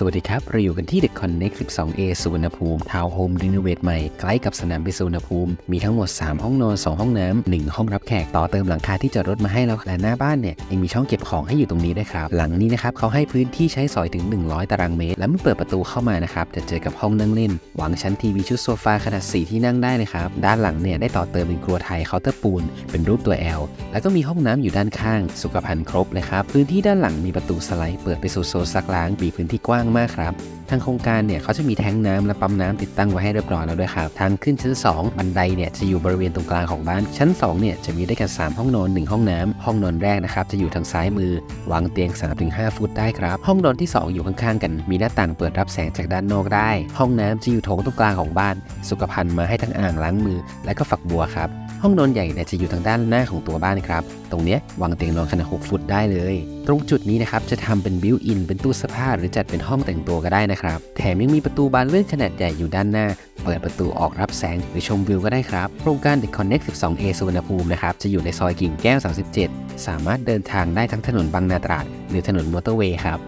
สวัสดีครับ เราอยู่กันที่ The Connect 12A สุวรรณภูมิทาวน์โฮมรีโนเวทใหม่ใกล้กับสนามบินสุวรรณภูมิ มีทั้งหมด 3 ห้องนอน 2 ห้องน้ำ 1 ห้องรับแขกต่อเติมหลังคาที่จอดรถมาให้แล้วและหน้าบ้านเนี่ยยังมีช่องเก็บของให้อยู่ตรงนี้ด้วยครับ หลังนี้นะครับเขาให้พื้นที่ใช้สอยถึง 100 ตารางเมตร และเมื่อเปิดประตูเข้ามานะครับจะเจอกับห้องนั่งเล่น วางชั้นทีวีชุดโซฟาขนาด 4 ที่นั่งได้เลยครับด้านหลังเนี่ยได้ต่อเติมเป็นครัวไทยเคาน์เตอร์ปูน เป็นรูปตัว L แล้วก็มีห้องน้ำอยู่ด้านข้าง สุขภัณฑ์ครบเลยครับพื้นที่ด้านหลังมีประตูสไลด์เปิดไปสู่โซนซักล้างมีพื้นที่กว้างมากครับ ทางโครงการเนี่ยเขาจะมีแท้งน้ำและปั๊มน้ำติดตั้งไว้ให้เรียบร้อยแล้วด้วยครับ ทางขึ้นชั้น 2 บันไดเนี่ยจะอยู่บริเวณตรงกลางของบ้าน ชั้น2เนี่ยจะมีได้กัน3ห้องนอน 1 ห้องน้ำห้องนอนแรกนะครับจะอยู่ทางซ้ายมือ วางเตียง 3-5 ฟุตได้ครับ ห้องนอนที่ 2 อยู่ข้างๆกัน มีหน้าต่างเปิดรับแสงจากด้านนอกได้ ห้องน้ำจะอยู่โถงตรงกลางของบ้าน สุขภัณฑ์มาให้ทั้งอ่างล้างมือ และก็ฝักบัวครับ ห้องนอนใหญ่เนี่ยจะอยู่ทางด้านหน้าของตัวบ้านครับ ตรงเนี้ยวางเตียงนอนขนาด 6 ฟุตได้เลย ตรงจุดนี้นะครับจะทำเป็นบิวอินเป็นตู้เสื้อผ้าหรือจัดเป็นห้องแต่งตัวก็ได้นะครับ แถมยังมีประตูบานเลื่อนขนาดใหญ่อยู่ด้านหน้า เปิดประตูออกรับแสงหรือชมวิวก็ได้ครับ โครงการ The Connect 12A สุวรรณภูมินะครับ จะอยู่ในซอยกิ่งแก้ว 37 สามารถเดินทางได้ทั้งถนนบางนาตราด หรือถนนมอเตอร์เวย์ครับ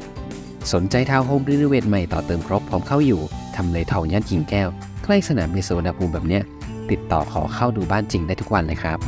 สนใจทาวน์โฮมรีโนเวทใหม่ต่อเติมครบพร้อมเข้าอยู่ทำเลทองย่านกิ่งแก้ว ใกล้สนามบินสุวรรณภูมิแบบเนี้ยติดต่อขอเข้าดูบ้านจริงได้ทุกวันเลยครับ